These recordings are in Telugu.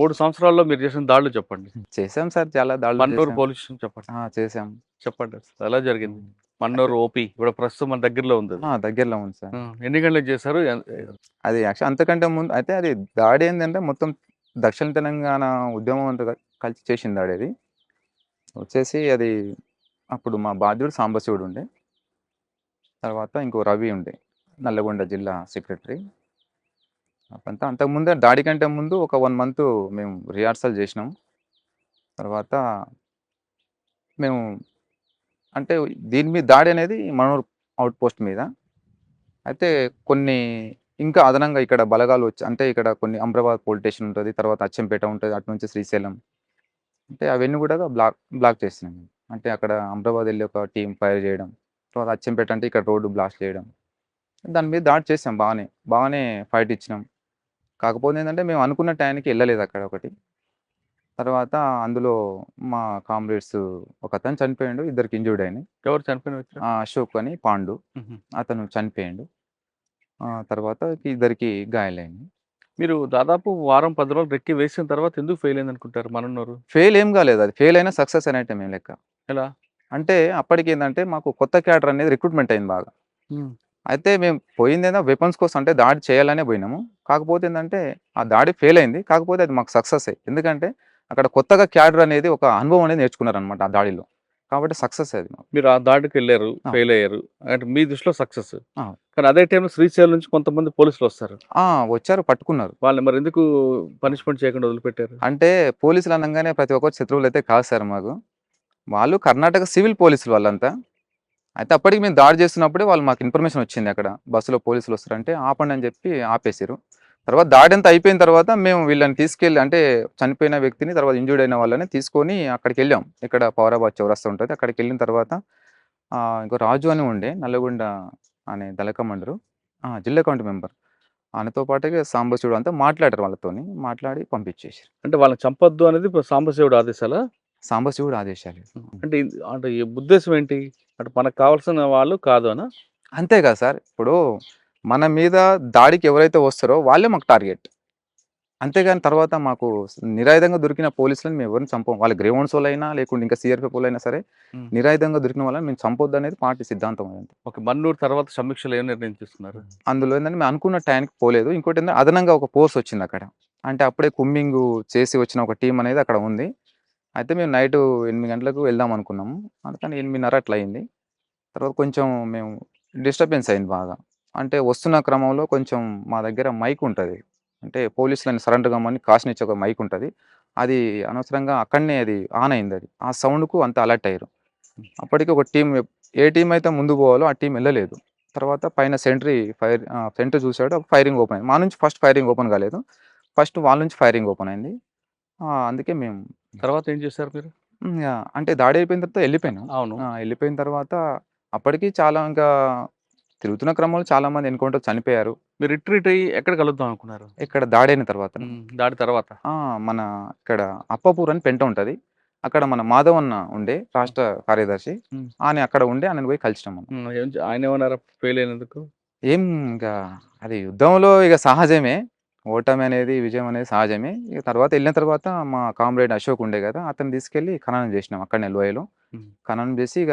మూడు సంవత్సరాల్లో మీరు చేసిన దాడులు చెప్పండి. చేసాం సార్ చాలా దాడులు మన్నూరు. పోలీస్ స్టేషన్ చెప్పండి. ఆ, చేసాం చెప్పండి అసలు ఎలా జరిగింది? మన్నూరు ఓపీ ఇప్పుడు ప్రస్తుతం మన దగ్గరలో ఉంది. ఆ, దగ్గరలో ఉంది సార్. ఎన్ని గంటలకు చేశారు? ఎన్- అది యాక్చువల్ అంతకంటే ముందు అయితే అది దాడి ఏంటంటే మొత్తం దక్షిణ తెలంగాణ ఉద్యమం అంతా కల్- కలిసి చేసింది దాడి అది. వచ్చేసి అది అప్పుడు మా బాధ్యుడు సాంబశివుడు ఉండే. తర్వాత ఇంకో రవి ఉండే నల్లగొండ జిల్లా సెక్రటరీ. అంతా అంతకుముందే దాడి కంటే ముందు ఒక వన్ మంత్ మేము రిహార్సల్ చేసినాం. తర్వాత మేము అంటే దీని మీద దాడి అనేది మనూర్ అవుట్ పోస్ట్ మీద. అయితే కొన్ని ఇంకా అదనంగా ఇక్కడ బలగాలు వచ్చి అంటే ఇక్కడ కొన్ని అమ్రాబాద్ పోలీస్ స్టేషన్ ఉంటుంది తర్వాత అచ్చంపేట ఉంటుంది అటు నుంచి శ్రీశైలం. అంటే అవన్నీ కూడా బ్లాక్ బ్లాక్ చేసినాం అంటే అక్కడ అమ్రాబాద్ వెళ్ళి ఒక టీం ఫైర్ చేయడం తర్వాత అచ్చంపేట అంటే ఇక్కడ రోడ్డు బ్లాస్ట్ చేయడం. దాని మీద దాడి చేసాం బాగానే బాగానే ఫైట్ ఇచ్చినాం. కాకపోతే ఏంటంటే మేము అనుకున్న టైంకి వెళ్ళలేదు అక్కడ ఒకటి. తర్వాత అందులో మా కామ్రేడ్స్ ఒక అతను చనిపోయాడు ఇద్దరికి ఇంజూర్డ్ అయినాయి. ఎవరు చనిపోయిన అశోక్ అని పాండు. అతను చనిపోయాడు. తర్వాత ఇద్దరికి గాయాలైంది. మీరు దాదాపు వారం పది రోజులు రెక్కి వేసిన తర్వాత ఎందుకు ఫెయిల్ అయింది అనుకుంటారు మనన్నారు? ఫెయిల్ ఏం కాలేదు. అది ఫెయిల్ అయినా సక్సెస్ అయినట్టే మేము లెక్క. ఎలా? అంటే అప్పటికి ఏంటంటే మాకు కొత్త క్యాడర్ అనేది రిక్రూట్మెంట్ అయింది బాగా. అయితే మేము పోయింది ఏదో వెపన్స్ కోసం అంటే దాడి చేయాలనే పోయినాము. కాకపోతే ఏంటంటే ఆ దాడి ఫెయిల్ అయింది. కాకపోతే అది మాకు సక్సెస్ అయ్యి ఎందుకంటే అక్కడ కొత్తగా క్యాడర్ అనేది ఒక అనుభవం అనేది నేర్చుకున్నారు అనమాట ఆ దాడిలో. కాబట్టి సక్సెస్ అది మీరు ఆ దాడికి వెళ్ళారు. ఫెయిల్ అయ్యారు. అంటే మీ దృష్టిలో సక్సెస్. కానీ అదే టైంలో శ్రీశైలం నుంచి కొంతమంది పోలీసులు వస్తారు. ఆ, వచ్చారు పట్టుకున్నారు. వాళ్ళని మరి ఎందుకు పనిష్మెంట్ చేయకుండా వదిలిపెట్టారు? అంటే పోలీసులు అనగానే ప్రతి ఒక్కరు శత్రువులు అయితే కాదు సార్ మాకు. వాళ్ళు కర్ణాటక సివిల్ పోలీసులు వాళ్ళంతా. అయితే అప్పటికి మేము దాడి చేస్తున్నప్పుడే వాళ్ళు మాకు ఇన్ఫర్మేషన్ వచ్చింది అక్కడ. బస్సులో పోలీసులు వస్తారంటే ఆపండి అని చెప్పి ఆపేసారు తర్వాత దాడి అంతా అయిపోయిన తర్వాత మేము వీళ్ళని తీసుకెళ్ళి అంటే చనిపోయిన వ్యక్తిని తర్వాత ఇంజూర్డ్ అయిన వాళ్ళని తీసుకొని అక్కడికి వెళ్ళాం. ఇక్కడ పౌరాబాద్ చౌరస్తా ఉంటుంది. అక్కడికి వెళ్ళిన తర్వాత ఇంకో రాజు అని ఉండే నల్లగొండ అనే దళ కమాండరు ఆ, జిల్లా కౌంటీ మెంబర్. ఆయనతో పాటుగా సాంబశివుడు అంతా మాట్లాడారు వాళ్ళతోని మాట్లాడి పంపించేసారు అంటే వాళ్ళని చంపొద్దు అనేది సాంబశివుడు ఆదేశాలా? సాంబశివుడు ఆదేశాలు. అంటే అంటే ఉద్దేశం ఏంటి? అంటే మనకు కావాల్సిన వాళ్ళు కాదు అనా? అంతే కదా సార్. ఇప్పుడు మన మీద దాడికి ఎవరైతే వస్తారో వాళ్ళే మాకు టార్గెట్. అంతేగాని తర్వాత మాకు నిరాయుధంగా దొరికిన పోలీసులను మేము ఎవరిని చంపం వాళ్ళ గ్రేవౌండ్స్ వాళ్ళైనా లేకుంటే ఇంకా సిఆర్పి వాళ్ళైనా సరే. నిరాయుధంగా దొరికిన వాళ్ళని మేము చంపొద్దు అనేది పార్టీ సిద్ధాంతం అదంతా ఓకే. మన్నూరు తర్వాత సమీక్షలు ఏం నిర్ణయం తీసుకున్నారు అందులో ఏంటంటే మేము అనుకున్న టైంకి పోలేదు. ఇంకోటి ఏంటంటే అదనంగా ఒక ఫోర్స్ వచ్చింది అక్కడ. అంటే అప్పుడే కుమ్మింగ్ చేసి వచ్చిన ఒక టీం అనేది అక్కడ ఉంది. అయితే మేము నైట్ ఎనిమిది గంటలకు వెళ్దాం అనుకున్నాము. అందుకని ఎనిమిదిన్నర అట్లా అయింది. తర్వాత కొంచెం మేము డిస్టర్బెన్స్ అయింది బాగా. అంటే వస్తున్న క్రమంలో కొంచెం మా దగ్గర మైక్ ఉంటుంది. అంటే పోలీసులని సరెండర్ కమ్మని కాసినిచ్చే ఒక మైక్ ఉంటుంది. అది అనవసరంగా అక్కడనే అది ఆన్ అయింది అది. ఆ సౌండ్కు అంత అలర్ట్ అయ్యారు. అప్పటికి ఒక టీం ఏ టీం అయితే ముందు పోవాలో ఆ టీం వెళ్ళలేదు. తర్వాత పైన సెంట్రీ ఫైర్ సెంటర్ చూశాడు. ఫైరింగ్ ఓపెన్ అయింది. మా నుంచి ఫస్ట్ ఫైరింగ్ ఓపెన్ కాలేదు. ఫస్ట్ వాళ్ళ నుంచి ఫైరింగ్ ఓపెన్ అయింది. అందుకే మేము తర్వాత ఏం చేశారు మీరు? అంటే దాడి అయిపోయిన తర్వాత వెళ్ళిపోయినాం? అవును. వెళ్ళిపోయిన తర్వాత అప్పటికి చాలా ఇంకా తిరుగుతున్న క్రమంలో చాలా మంది ఎన్కౌంటర్ చనిపోయారు. మీరు రిట్రీట్ అయ్యి ఎక్కడ కలుద్దాం అనుకున్నారు? ఇక్కడ దాడి అయిన తర్వాత దాడి తర్వాత. మన ఇక్కడ అప్పపూర్ అని పెంట ఉంటుంది. అక్కడ మన మాధవ్ అన్న ఉండే రాష్ట్ర కార్యదర్శి. ఆయన అక్కడ ఉండే ఆయన పోయి కలిసినాం ఆయన ఏమన్నారు ఫెయిల్ అయినందుకు? ఏం ఇంకా అది యుద్ధంలో ఇక సహజమే. ఓటమి అనేది విజయం అనేది సహజమే ఇక తర్వాత వెళ్ళిన తర్వాత మా కామ్రేడ్ అశోక్ ఉండే కదా అతను తీసుకెళ్ళి ఖననం చేసినాం అక్కడనే లోయలో. ఖననం చేసి ఇక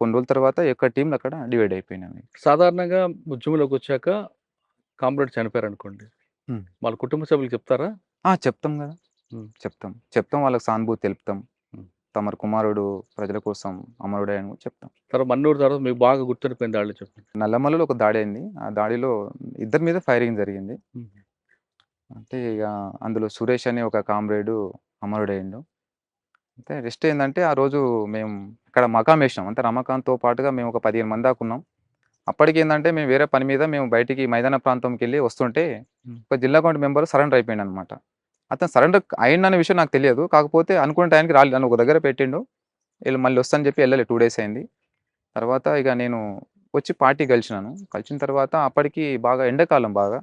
కొన్ని రోజుల తర్వాత యొక్క టీంలు అక్కడ డివైడ్ అయిపోయినాం ఇక. సాధారణంగా ఉద్యమంలోకి వచ్చాక కామ్రేడ్ చనిపోయారు అనుకోండి. వాళ్ళ కుటుంబ సభ్యులు చెప్తారా ఆ, చెప్తాం కదా. చెప్తాం చెప్తాం వాళ్ళకి సానుభూతి తెలుపుతాం. తమరు కుమారుడు ప్రజల కోసం అమరుడే అని చెప్తాం తర్వాత మన్నూరు తర్వాత మీకు బాగా గుర్తుండిపోయిన దాడులు చెప్పండి నల్లమల్లలో ఒక దాడి అయింది ఆ దాడిలో ఇద్దరి మీద ఫైరింగ్ జరిగింది. అంటే ఇక అందులో సురేష్ అని ఒక కామ్రేడు అమరుడైండు. అయితే రెస్ట్ ఏంటంటే ఆ రోజు మేము ఇక్కడ మకాం వేసినాం. అంటే రమకాంత్తో పాటుగా మేము ఒక పదిహేను మంది దాకా ఉన్నాం. అప్పటికి ఏంటంటే మేము వేరే పని మీద మేము బయటికి మైదాన ప్రాంతంకి వెళ్ళి వస్తుంటే. ఒక జిల్లా కౌంటీ మెంబర్ సరెండర్ అయిపోయింది అనమాట అతను సరెండర్ అయిందనే విషయం నాకు తెలియదు. కాకపోతే అనుకున్న టైంకి రాలేదు నన్ను ఒక దగ్గర పెట్టిండు. వీళ్ళు మళ్ళీ వస్తాను చెప్పి వెళ్ళలే టూ డేస్ అయింది. తర్వాత ఇక నేను వచ్చి పార్టీ కలిసినాను కలిసిన తర్వాత అప్పటికి బాగా ఎండాకాలం బాగా.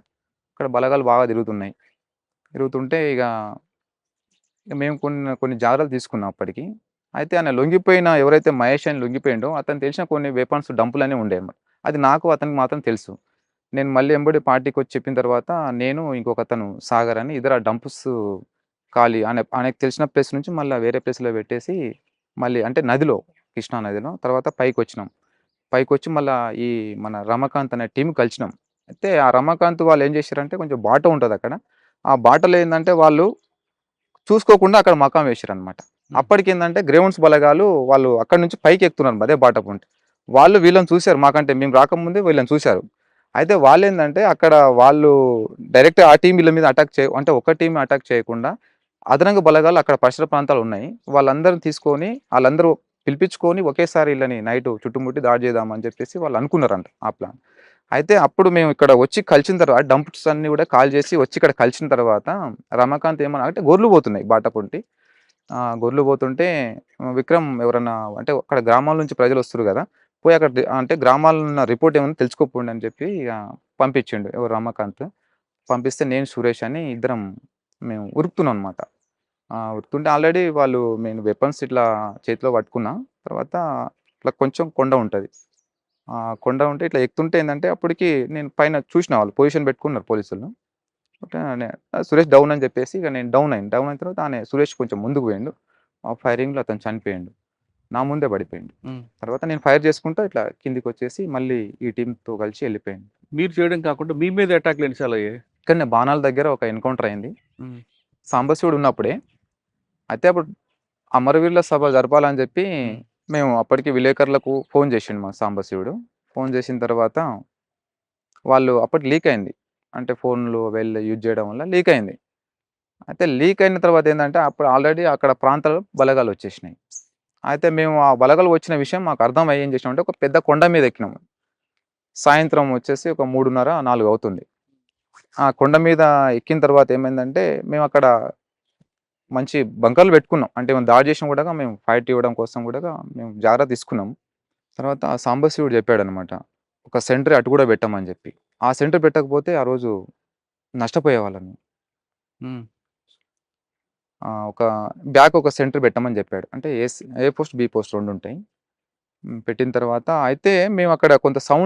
ఇక్కడ బలగాలు బాగా తిరుగుతున్నాయి. తిరుగుతుంటే ఇక ఇక మేము కొన్ని కొన్ని జాగ్రత్తలు తీసుకున్నాం అప్పటికి. అయితే ఆయన లొంగిపోయిన ఎవరైతే మహేష్ అని లొంగిపోయిండో అతను తెలిసిన కొన్ని వెపన్స్ డంపులనే ఉండే అది నాకు అతనికి మాత్రం తెలుసు. నేను మళ్ళీ ఎంబడి పార్టీకి వచ్చి చెప్పిన తర్వాత నేను ఇంకొక అతను సాగర్ అని ఇద్దరు ఆ డంప్స్ ఖాళీ ఆయన ఆయనకు తెలిసిన ప్లేస్ నుంచి మళ్ళీ వేరే ప్లేస్లో పెట్టేసి మళ్ళీ అంటే నదిలో కృష్ణా నదిలో తర్వాత పైకి వచ్చినాం. పైకి వచ్చి మళ్ళీ ఈ మన రమకాంత్ అనే టీం కలిసినాం. అయితే ఆ రమకాంత్ వాళ్ళు ఏం చేశారంటే కొంచెం బాట ఉంటుంది అక్కడ. ఆ బాటలో ఏంటంటే వాళ్ళు చూసుకోకుండా అక్కడ మకాం వేసారు అనమాట అప్పటికి ఏంటంటే గ్రౌండ్స్ బలగాలు వాళ్ళు అక్కడ నుంచి పైకి ఎక్కుతున్నారు అదే బాట పొంటి. వాళ్ళు వీళ్ళని చూశారు మాకంటే మేము రాకముందే వీళ్ళని చూశారు. అయితే వాళ్ళు ఏంటంటే అక్కడ వాళ్ళు డైరెక్ట్ ఆ టీం వీళ్ళ మీద అటాక్ చేయ అంటే ఒక టీం అటాక్ చేయకుండా అదనంగా బలగాలు అక్కడ పరిసర ప్రాంతాలు ఉన్నాయి. వాళ్ళందరిని తీసుకొని వాళ్ళందరూ పిలిపించుకొని ఒకేసారి వీళ్ళని నైట్ చుట్టుముట్టి దాడి చేద్దామని చెప్పేసి వాళ్ళు అనుకున్నారంట ఆ ప్లాన్. అయితే అప్పుడు మేము ఇక్కడ వచ్చి కలిసిన తర్వాత డంప్స్ అన్ని కూడా కాల్ చేసి వచ్చి ఇక్కడ కలిసిన తర్వాత రమాకాంత్ ఏమన్నా అంటే గొర్రెలు పోతున్నాయి బాటపుంటి గొర్రెలు పోతుంటే విక్రమ్ ఎవరన్నా అంటే అక్కడ గ్రామాల నుంచి ప్రజలు వస్తారు కదా పోయి అక్కడ అంటే గ్రామాల్లో ఉన్న రిపోర్ట్ ఏమైనా తెలుసుకోపోండి అని చెప్పి ఇక పంపించిండు ఎవరు రమాకాంత్. పంపిస్తే నేను సురేష్ అని ఇద్దరం మేము ఉరుకుతున్నాం అనమాట ఉరుకుతుంటే ఆల్రెడీ వాళ్ళు నేను వెపన్స్ ఇట్లా చేతిలో పట్టుకున్నా తర్వాత ఇట్లా కొంచెం కొండ ఉంటుంది. కొండ ఉంటే ఇట్లా ఎక్కుతుంటే ఏంటంటే అప్పటికి నేను పైన చూసిన వాళ్ళు పొజిషన్ పెట్టుకున్నారు పోలీసులు. సురేష్ డౌన్ అని చెప్పేసి ఇక నేను డౌన్ అయింది డౌన్ అయిన తర్వాత ఆయన సురేష్ కొంచెం ముందుకు పోయిండు. ఆ ఫైరింగ్లో అతను చనిపోయిండు. నా ముందే పడిపోయిండు. తర్వాత నేను ఫైర్ చేసుకుంటూ ఇట్లా కిందికి వచ్చేసి మళ్ళీ ఈ టీంతో కలిసి వెళ్ళిపోయింది మీరు చేయడం కాకుండా మీ మీద అటాక్లు ఎన్నిసార్లు అయ్యాయి? ఇక్కడనే బాణాల దగ్గర ఒక ఎన్కౌంటర్ అయింది. సాంబశివుడు ఉన్నప్పుడే. అయితే అప్పుడు అమరవీరుల సభ జరపాలని చెప్పి మేము అప్పటికి విలేకరులకు ఫోన్ చేసిండు మా సాంబశివుడు. ఫోన్ చేసిన తర్వాత వాళ్ళు అప్పటి లీక్ అయింది. అంటే ఫోన్లు వెళ్ళి యూజ్ చేయడం వల్ల లీక్ అయింది. అయితే లీక్ అయిన తర్వాత ఏంటంటే అప్పుడు ఆల్రెడీ అక్కడ ప్రాంతాలు బలగాలు వచ్చేసినాయి. అయితే మేము ఆ బలగాలు వచ్చిన విషయం మాకు అర్థం అయ్యి ఏం చేసినామంటే ఒక పెద్ద కొండ మీద ఎక్కినాము సాయంత్రం వచ్చేసి ఒక మూడున్నర నాలుగు అవుతుంది. ఆ కొండ మీద ఎక్కిన తర్వాత ఏమైందంటే మేము అక్కడ మంచి బంకర్లు పెట్టుకున్నాం. అంటే మేము దాడి చేసిన కూడా మేము ఫైట్ ఇవ్వడం కోసం కూడా మేము జాగ్రత్త తీసుకున్నాం. తర్వాత ఆ సాంబశివుడు చెప్పాడు అనమాట ఒక సెంటర్ అటు కూడా పెట్టమని చెప్పి. ఆ సెంటర్ పెట్టకపోతే ఆ రోజు నష్టపోయేవాళ్ళని ఉమ్. ఆ, ఒక బ్యాక్ ఒక సెంటర్ పెట్టమని చెప్పాడు. అంటే ఏ ఏ పోస్ట్ బి పోస్ట్ రెండు ఉంటాయి పెట్టిన తర్వాత అయితే మేము అక్కడ కొంత సౌండ్